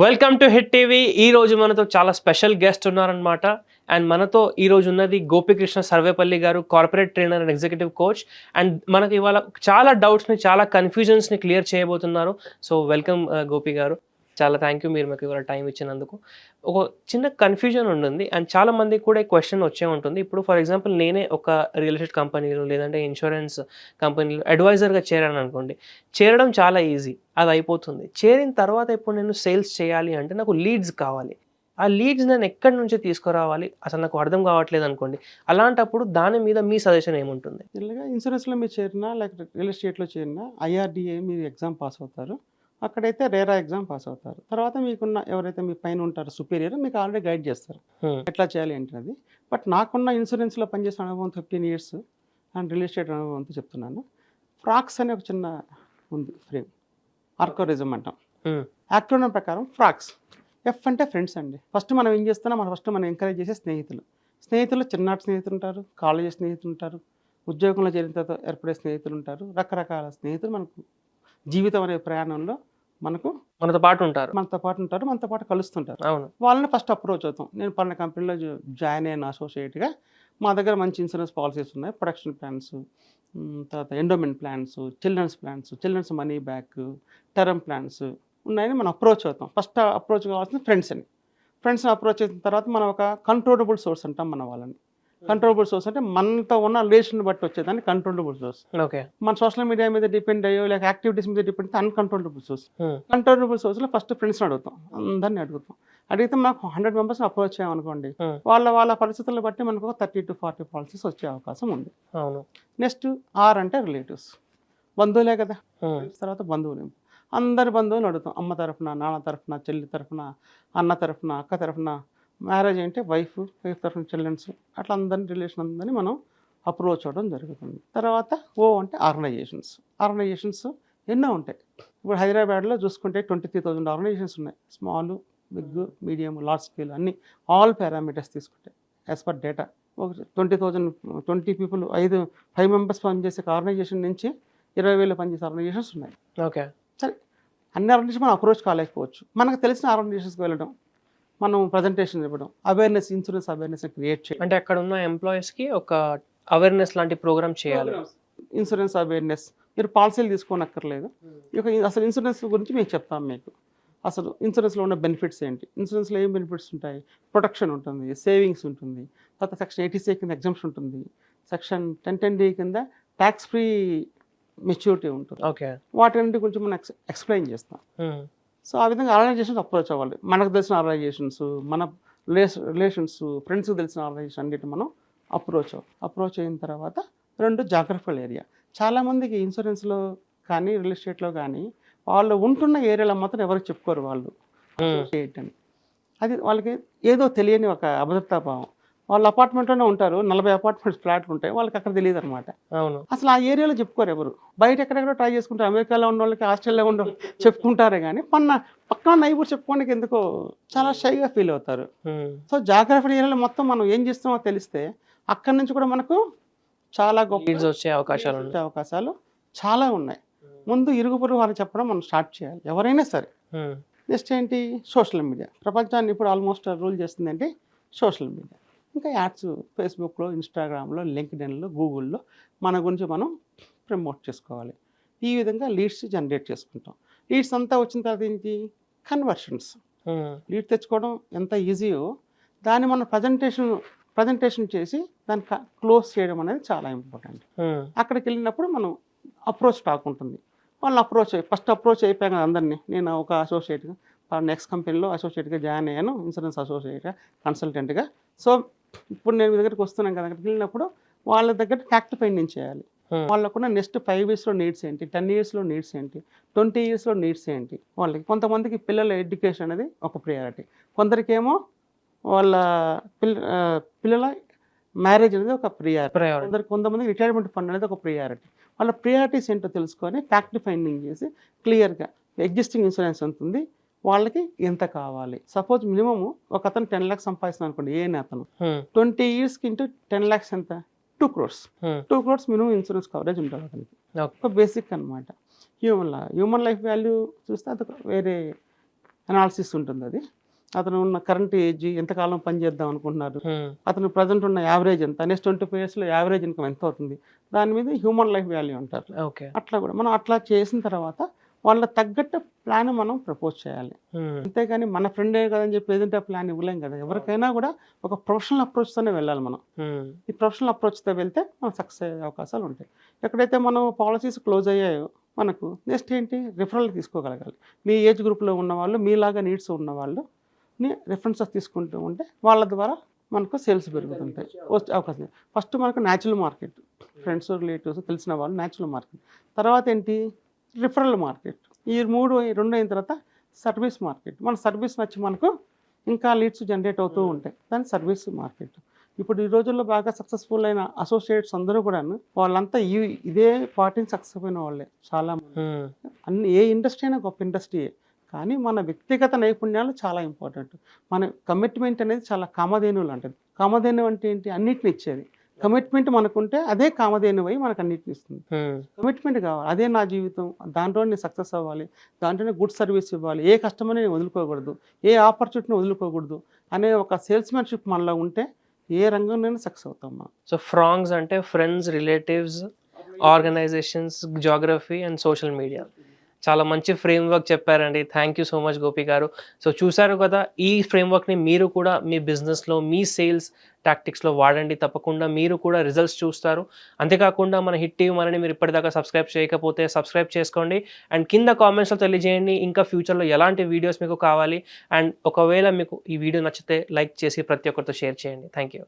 Welcome to hit TV ఈ రోజు మనతో చాలా స్పెషల్ గెస్ట్ ఉన్నారనమాట అండ్ మనతో ఈ రోజు ఉన్నది Gopikrishna Sarvepalli garu corporate trainer and executive coach and మనకి ఇవాళ చాలా డౌట్స్ని చాలా కన్ఫ్యూజన్స్ని క్లియర్ చేయబోతున్నారు. So welcome uh, Gopi garu. చాలా థ్యాంక్ యూ మీరు మాకు ఇవాళ టైం ఇచ్చినందుకు. ఒక చిన్న కన్ఫ్యూజన్ ఉంటుంది అండ్ చాలా మందికి కూడా ఈ క్వశ్చన్ వచ్చే ఉంటుంది. ఇప్పుడు ఫర్ ఎగ్జాంపుల్ నేనే ఒక రియల్ ఎస్టేట్ కంపెనీలో లేదంటే ఇన్సూరెన్స్ కంపెనీలో అడ్వైజర్గా చేరాను అనుకోండి. చేరడం చాలా ఈజీ అది అయిపోతుంది. చేరిన తర్వాత ఇప్పుడు నేను సేల్స్ చేయాలి అంటే నాకు లీడ్స్ కావాలి. ఆ లీడ్స్ నేను ఎక్కడి నుంచి తీసుకురావాలి? అసలు నాకు అర్థం కావట్లేదు అనుకోండి. అలాంటప్పుడు దాని మీద మీ సజెషన్ ఏముంటుంది? ఇలాగా ఇన్సూరెన్స్లో మీరు చేరినా లేకపోతే రియల్ ఎస్టేట్లో చేరినా ఐఆర్డిఏ మీరు ఎగ్జామ్ పాస్ అవుతారు. అక్కడైతే రేరా ఎగ్జామ్ పాస్ అవుతారు తర్వాత మీకున్న ఎవరైతే మీ పైన ఉంటారో సుపీరియర్ మీకు ఆల్రెడీ గైడ్ చేస్తారు. ఎట్లా చేయాలి ఏంటది బట్ నాకున్న ఇన్సూరెన్స్లో పనిచేసిన అనుభవం fifteen years and real estate అనుభవంతో చెప్తున్నాను. ఫ్రాక్స్ అనే ఒక చిన్న ఉంది ఫ్రేమ్. ఆర్కోరిజం అంటాం. యాక్రోనం ప్రకారం ఫ్రాక్స్. ఎఫ్ అంటే ఫ్రెండ్స్ అండి. ఫస్ట్ మనం ఏం చేస్తున్నాం? మనం ఫస్ట్ మనం ఎంకరేజ్ చేసే స్నేహితులు. స్నేహితులు చిన్ననాటి స్నేహితులు ఉంటారు కాలేజీ స్నేహితులు ఉంటారు ఉద్యోగంలో చేరిన తర్వాత ఏర్పడే స్నేహితులు ఉంటారు. రకరకాల స్నేహితులు మనకు జీవితం అనే ప్రయాణంలో మనకు మనతో పాటు ఉంటారు. మనతో పాటు ఉంటారు మనతో పాటు కలుస్తుంటారు. అవును. వాళ్ళని ఫస్ట్ అప్రోచ్ అవుతాం. నేను పలానా కంపెనీలో జాయిన్ అయిన అసోసియేట్గా మా దగ్గర మంచి ఇన్సూరెన్స్ పాలసీస్ ఉన్నాయి. ప్రొడక్షన్ ప్లాన్స్ తర్వాత endowment plans children's plans children's money back term plans ఉన్నాయని మనం అప్రోచ్ అవుతాం. ఫస్ట్ అప్రోచ్ కావాల్సింది ఫ్రెండ్స్ అని. ఫ్రెండ్స్ని అప్రోచ్ చేసిన తర్వాత మనం ఒక కంట్రోలబుల్ సోర్స్ అంటాం మన వాళ్ళని. కంట్రోలబుల్ సోర్స్ అంటే మనతో ఉన్న రిలేషన్ బట్టి వచ్చేదాన్ని కంట్రోలబుల్ సోర్స్ ఓకే. మన సోషల్ మీడియా మీద డిపెండ్ అయ్యో లేక యాక్టివిటీస్ మీద డిపెండ్ అయితే అన్కంట్రోలబుల్ సోర్స్ కంట్రోలబుల్ సోర్స్లో ఫస్ట్ ఫ్రెండ్స్ని అడుగుతాం. అందరిని అడుగుతాం. అడిగితే మనకు హండ్రెడ్ మెంబర్స్ని అప్రోచ్ Hmm. వాళ్ళ వాళ్ళ పరిస్థితులను బట్టి మనకు థర్టీ టు ఫార్టీ పాలసీస్ వచ్చే అవకాశం ఉంది. అవును. నెక్స్ట్ ఆర్ అంటే రిలేటివ్స్ బంధువులే కదా. Hmm. తర్వాత బంధువులు. అందరి బంధువులు అడుగుతాం. అమ్మ తరఫున నాన్న తరఫున చెల్లి తరఫున అన్న తరఫున అక్క తరఫున మ్యారేజ్ అంటే వైఫ్ వైఫ్ తరఫున చిల్డ్రన్స్ అట్లా అందరిని రిలేషన్ అందరినీ మనం అప్రోచ్ అవ్వడం జరుగుతుంది. తర్వాత ఓ అంటే ఆర్గనైజేషన్స్ ఆర్గనైజేషన్స్ ఎన్నో ఉంటాయి. ఇప్పుడు హైదరాబాద్లో చూసుకుంటే ట్వంటీ త్రీ థౌజండ్ ఆర్గనైజేషన్స్ ఉన్నాయి. Small big medium large scale అన్ని ఆల్ పారామీటర్స్ తీసుకుంటే యాజ్ పర్ డేటా ఒక ట్వంటీ థౌజండ్ ట్వంటీ పీపుల్ ఐదు ఫైవ్ మెంబర్స్ పనిచేసే ఆర్గనైజేషన్ నుంచి ఇరవై వేలు పనిచేసే ఆర్గనైజేషన్స్ ఉన్నాయి. ఓకే అన్ని ఆర్గనైజేషన్ మనం అప్రోచ్ కాలేకపోవచ్చు. మనకు తెలిసిన ఆర్గనైజేషన్స్కి వెళ్ళడం. మనం ప్రజెంటేషన్ ఇవ్వడం. అవేర్నెస్ ఇన్సూరెన్స్ అవేర్నెస్ క్రియేట్ చేయడం అంటే అక్కడ ఉన్న ఎంప్లాయీస్కి ఒక అవేర్నెస్ లాంటి ప్రోగ్రామ్ చేయాలి. ఇన్సూరెన్స్ అవేర్నెస్ మీరు పాలసీలు తీసుకోనక్కర్లేదు. ఇక అసలు ఇన్సూరెన్స్ గురించి మేము చెప్తాం మీకు. అసలు ఇన్సూరెన్స్లో ఉన్న బెనిఫిట్స్ ఏంటి? ఇన్సూరెన్స్లో ఏం బెనిఫిట్స్ ఉంటాయి? ప్రొటెక్షన్ ఉంటుంది సేవింగ్స్ ఉంటుంది తర్వాత సెక్షన్ ఎయిటీ కింద ఎగ్జామ్షన్ ఉంటుంది సెక్షన్ టెన్ టెన్ డి కింద ట్యాక్స్ ఫ్రీ మెచ్యూరిటీ ఉంటుంది. ఓకే వాటి గురించి మనం ఎక్స్ ఎక్స్ప్లెయిన్ చేస్తాం. సో ఆ విధంగా ఆర్గనైజేషన్స్ అప్రోచ్ అవ్వాలి. మనకు తెలిసిన ఆర్గనైజేషన్స్ మన రిలేషన్స్ ఫ్రెండ్స్కి తెలిసిన ఆర్గనైజేషన్ అన్నిటి మనం అప్రోచ్ అప్రోచ్ అయిన తర్వాత రెండు జాగ్రఫికల్ ఏరియా. చాలామందికి ఇన్సూరెన్స్లో కానీ రియల్ ఎస్టేట్లో కానీ వాళ్ళు ఉంటున్న ఏరియాలో మాత్రం ఎవరికి చెప్పుకోరు వాళ్ళు. అని అది వాళ్ళకి ఏదో తెలియని ఒక అభద్రతా భావం. వాళ్ళు అపార్ట్మెంట్లోనే ఉంటారు. నలభై అపార్ట్మెంట్స్ ఫ్లాట్లు ఉంటాయి. వాళ్ళకి అక్కడ తెలియదు అనమాట అవును. అసలు ఆ ఏరియాలో చెప్పుకోరు ఎవరు. బయట ఎక్కడెక్కడ ట్రై చేసుకుంటారు. అమెరికాలో ఉన్న వాళ్ళకి ఆస్ట్రేలియాలో ఉన్న చెప్పుకుంటారే కానీ పన్న పక్కన నైబర్ చెప్పుకోవడానికి ఎందుకో చాలా షైగా ఫీల్ అవుతారు. సో జాగ్రఫీ ఏరియాలో మొత్తం మనం ఏం చేస్తామో తెలిస్తే అక్కడి నుంచి కూడా మనకు చాలా గొప్ప వచ్చే అవకాశాలు వచ్చే అవకాశాలు చాలా ఉన్నాయి. ముందు ఇరుగు పొరుగు వారికి చెప్పడం మనం స్టార్ట్ చేయాలి. ఎవరైనా సరే. నెక్స్ట్ ఏంటి? Social media. ప్రపంచాన్ని ఇప్పుడు ఆల్మోస్ట్ రూల్ చేస్తుందంటే సోషల్ మీడియా. ఇంకా యాడ్స్ ఫేస్బుక్లో ఇన్స్టాగ్రామ్లో లింక్డ్ఇన్లో గూగుల్లో మన గురించి మనం ప్రమోట్ చేసుకోవాలి. ఈ విధంగా లీడ్స్ జనరేట్ చేసుకుంటాం. లీడ్స్ అంతా వచ్చిన తర్వాత ఏంటి? కన్వర్షన్స్. లీడ్ తెచ్చుకోవడం ఎంత ఈజీయో దాన్ని మనం ప్రజెంటేషన్ ప్రజెంటేషన్ చేసి దాన్ని క్లోజ్ చేయడం అనేది చాలా ఇంపార్టెంట్. అక్కడికి వెళ్ళినప్పుడు మనం అప్రోచ్ టాక్ ఉంటుంది. వాళ్ళని అప్రోచ్ ఫస్ట్ అప్రోచ్ అయిపోయాను కదా అందరినీ. నేను ఒక అసోసియేట్గా నెక్స్ట్ కంపెనీలో అసోసియేట్గా జాయిన్ అయ్యాను ఇన్సూరెన్స్ అసోసియేట్గా కన్సల్టెంట్గా సో ఇప్పుడు నేను మీ దగ్గరికి వస్తున్నాను కదా అక్కడికి వెళ్ళినప్పుడు వాళ్ళ దగ్గర ఫ్యాక్ట్ ఫైండింగ్ చేయాలి. Hmm. వాళ్ళకున్న నెక్స్ట్ ఫైవ్ ఇయర్స్లో నీడ్స్ ఏంటి టెన్ ఇయర్స్లో నీడ్స్ ఏంటి ట్వంటీ ఇయర్స్లో నీడ్స్ ఏంటి? వాళ్ళకి కొంతమందికి పిల్లల ఎడ్యుకేషన్ అనేది ఒక ప్రియారిటీ కొందరికేమో వాళ్ళ పిల్ల పిల్లల మ్యారేజ్ అనేది ఒక ప్రియారిటీ. కొందరు కొంతమంది రిటైర్మెంట్ ఫండ్ అనేది ఒక ప్రియారిటీ వాళ్ళ ప్రియారిటీస్ ఏంటో తెలుసుకొని ఫ్యాక్ట్ ఫైండింగ్ చేసి క్లియర్గా ఎగ్జిస్టింగ్ ఇన్సూరెన్స్ ఎంత ఉంది వాళ్ళకి ఎంత కావాలి. సపోజ్ మినిమము ఒక అతను టెన్ ల్యాక్స్ సంపాదిస్తున్నాను అనుకోండి ఏ అతను. ట్వంటీ ఇయర్స్కి ఇంటూ టెన్ ల్యాక్స్ ఎంత? Two crores. Two crores minimum insurance coverage ఉంటుంది అతనికి. ఒక బేసిక్ అనమాట హ్యూమన్ లా హ్యూమన్ లైఫ్ వాల్యూ చూస్తే అది వేరే అనాలిసిస్ ఉంటుంది అది. అతను ఉన్న కరెంట్ ఏజ్ ఎంతకాలం పని చేద్దాం అనుకుంటున్నారు. అతను ప్రజెంట్ ఉన్న యావరేజ్ ఎంత? నెక్స్ట్ ట్వంటీ ఫైవ్ ఇయర్స్లో యావరేజ్ ఇన్కమ్ ఎంత అవుతుంది? దాని మీద హ్యూమన్ లైఫ్ వాల్యూ అంటారు. ఓకే. అట్లా కూడా మనం అట్లా చేసిన తర్వాత వాళ్ళ తగ్గట్టు ప్లాన్ మనం ప్రపోజ్ చేయాలి. అంతేగాని మన ఫ్రెండే కదని చెప్పి ఏదంటే ప్లాన్ ఇవ్వలేం కదా. ఎవరికైనా కూడా ఒక ప్రొఫెషనల్ అప్రోచ్తోనే వెళ్ళాలి మనం. ఈ ప్రొఫెషనల్ అప్రోచ్తో వెళ్తే మనం సక్సెస్ అయ్యే అవకాశాలు ఉంటాయి. ఎక్కడైతే మనం పాలసీస్ క్లోజ్ అయ్యాయో మనకు నెక్స్ట్ ఏంటి? రిఫరల్ తీసుకోగలగాలి. మీ ఏజ్ గ్రూప్లో ఉన్న వాళ్ళు మీలాగా నీడ్స్ ఉన్న వాళ్ళు రిఫరెన్సెస్ తీసుకుంటూ ఉంటే వాళ్ళ ద్వారా మనకు సేల్స్ పెరుగుతుంటాయి. వచ్చే అవకాశం. ఫస్ట్ మనకు న్యాచురల్ మార్కెట్ ఫ్రెండ్స్ రిలేటివ్స్ తెలిసిన వాళ్ళు న్యాచురల్ మార్కెట్ తర్వాత ఏంటి? Referral market. ఈ మూడు రెండు అయిన తర్వాత సర్వీస్ మార్కెట్. మన సర్వీస్ నచ్చి మనకు ఇంకా లీడ్స్ జనరేట్ అవుతూ ఉంటాయి. దాని సర్వీస్ మార్కెట్. ఇప్పుడు ఈ రోజుల్లో బాగా సక్సెస్ఫుల్ అయిన అసోసియేట్స్ అందరూ కూడా వాళ్ళంతా ఈ ఇదే పార్టీని సక్సెస్ అయిన వాళ్ళే చాలా Hmm. అన్ని ఏ ఇండస్ట్రీ అయినా గొప్ప ఇండస్ట్రీయే కానీ మన వ్యక్తిగత నైపుణ్యాలు చాలా ఇంపార్టెంట్. మన కమిట్మెంట్ అనేది చాలా కామధేనువు లాంటిది. కామధేను అంటే ఏంటి? అన్నిటిని ఇచ్చేది. కమిట్మెంట్ మనకుంటే అదే కామధేను అయి మనకు అన్నిటిని ఇస్తుంది. కమిట్మెంట్ కావాలి. అదే నా జీవితం. దాంట్లో నేను సక్సెస్ అవ్వాలి. దాంట్లోనే గుడ్ సర్వీస్ ఇవ్వాలి. ఏ కస్టమర్ని నేను వదులుకోకూడదు. ఏ ఆపర్చునిటీని వదులుకోకూడదు అనే ఒక సేల్స్మెన్షిప్ మనలో ఉంటే ఏ రంగంలోనైనా సక్సెస్ అవుతాం మనం. సో ఫ్రాంగ్స్ అంటే friends relatives organizations geography and social media. చాలా మంచి ఫ్రేమ్ వర్క్ చెప్పారండి. Thank you so much Gopi garu. So చూసారు కదా ఈ ఫ్రేమ్ వర్క్ని మీరు కూడా మీ బిజినెస్లో మీ సేల్స్ టాక్టిక్స్లో వాడండి. తప్పకుండా మీరు కూడా రిజల్ట్స్ చూస్తారు. అంతేకాకుండా మన హిట్ టీవీ మనని మీరు ఇప్పటిదాకా సబ్స్క్రైబ్ చేయకపోతే సబ్స్క్రైబ్ చేసుకోండి. అండ్ కింద కామెంట్స్లో తెలియజేయండి ఇంకా ఫ్యూచర్లో ఎలాంటి వీడియోస్ మీకు కావాలి. అండ్ ఒకవేళ మీకు ఈ వీడియో నచ్చితే లైక్ చేసి ప్రతి ఒక్కరితో షేర్ చేయండి. Thank you